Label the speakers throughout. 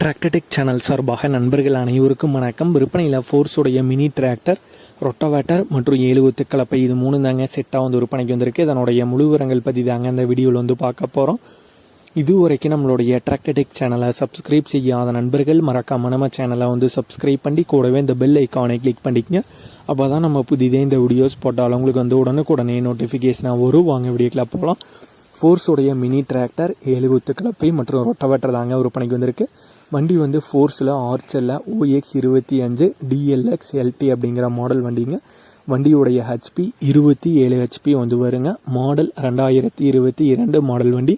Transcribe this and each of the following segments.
Speaker 1: Tractor Tech channel சார்பாக நண்பர்கள் அனைவருக்கும் வணக்கம். விற்பனையில் ஃபோர்ஸுடைய மினி டிராக்டர் ரொட்டவேட்டர் மற்றும் ஏழு ஒத்து கலப்பை. இது மூணு தாங்க செட்டாக வந்து விற்பனைக்கு வந்திருக்கு. இதனுடைய முழுவிரங்கள் பற்றி தாங்க இந்த வீடியோவில் வந்து பார்க்க போகிறோம் இது வரைக்கும் நம்மளுடைய டிராக்டர்டெக் சேனலை சப்ஸ்கிரைப் செய்யாத நண்பர்கள் மறக்காம நம்ம சேனலை வந்து சப்ஸ்கிரைப் பண்ணி கூடவே இந்த பெல் ஐக்கானை கிளிக் பண்ணிக்கங்க. அப்போ தான் நம்ம புதிதே இந்த வீடியோஸ் போட்டாலும் உங்களுக்கு வந்து உடனுக்குடனே நோட்டிஃபிகேஷனாக வரும். வாங்க வீடியோக்கில் போகலாம் ஃபோர்ஸுடைய மினி டிராக்டர் ஏழு குத்து கலப்பை மற்றும் ரொட்டவேட்டர் தாங்க விற்பனைக்கு வந்திருக்கு. வண்டி வந்து ஃபோர்ஸில் ஆர்ச்சரில் ஓஎக்ஸ் இருபத்தி அஞ்சு டிஎல்எக்ஸ் எல்டி அப்படிங்கிற மாடல் வண்டிங்க. வண்டியுடைய ஹெச்பி இருபத்தி ஏழு ஹெச்பி வந்து வருங்க. மாடல் ரெண்டாயிரத்தி இருபத்தி இரண்டு மாடல் வண்டி.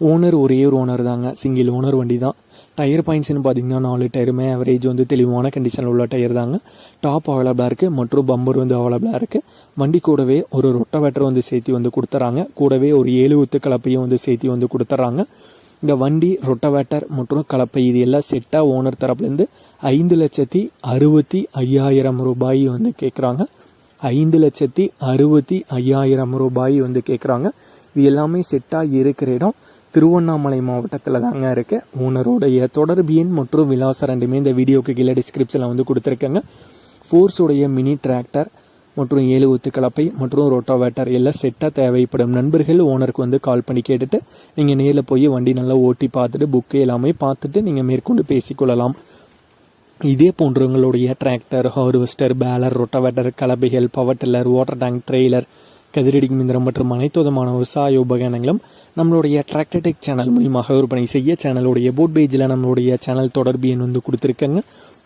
Speaker 1: ஓனர் ஒரே ஒரு ஓனர் தாங்க. சிங்கிள் ஓனர் வண்டி தான். டயர் பாயிண்ட்ஸ்னு பார்த்தீங்கன்னா நாலு டயருமே ஆவரேஜ் வந்து தெளிவான கண்டிஷனில் உள்ள டயர் தாங்க. டாப் அவைலபிளாக இருக்குது மற்றும் பம்பர் வந்து அவைலபிளாக இருக்குது வண்டி கூடவே ஒரு ரொட்டவேட்டர் வந்து சேர்த்து வந்து கொடுத்துறாங்க. கூடவே ஒரு ஏழு ஒத்து கலப்பையும் வந்து சேர்த்து வந்து கொடுத்துட்றாங்க இந்த வண்டி ரொட்டவேட்டர் மற்றும் கலப்பை இது எல்லாம் செட்டாக ஓனர் தரப்புலேருந்து ஐந்து லட்சத்தி அறுபத்தி ஐயாயிரம் ரூபாய் வந்து கேட்குறாங்க ஐந்து லட்சத்தி அறுபத்தி ஐயாயிரம் ரூபாய் வந்து கேட்குறாங்க இது எல்லாமே செட்டாக இருக்கிற இடம். திருவண்ணாமலை மாவட்டத்தில் தாங்க இருக்கு. ஓனருடைய தொடர்பு எண் மற்றும் விலாசம் ரெண்டுமே இந்த வீடியோக்கு கீழே டிஸ்கிரிப்ஷனில் வந்து கொடுத்துருக்கேங்க. ஃபோர்ஸுடைய மினி டிராக்டர் மற்றும் ஏழு ஒத்து கலப்பை மற்றும் ரோட்டோவேட்டர் எல்லாம் செட்டாக தேவைப்படும் நண்பர்கள் ஓனருக்கு வந்து கால் பண்ணி கேட்டுட்டு நீங்கள் நேரில் போய் வண்டி நல்லா ஓட்டி பார்த்துட்டு புக்கு எல்லாமே பார்த்துட்டு நீங்கள் மேற்கொண்டு பேசிக்கொள்ளலாம். இதே போன்றவங்களுடைய tractor harvester baler rotavator கலப்பைகள் power tiller water tank trailer கதிரடி மிந்திரம் மற்றும் அனைத்து விதமான விவசாய உபகரணங்களும் நம்மளுடைய டிராக்டர்டெக் சேனல் மூலியமாக விற்பனை செய்ய சேனலுடைய போட் பேஜில் நம்மளுடைய சேனல் தொடர்பு எண் வந்து கொடுத்துருக்கங்க.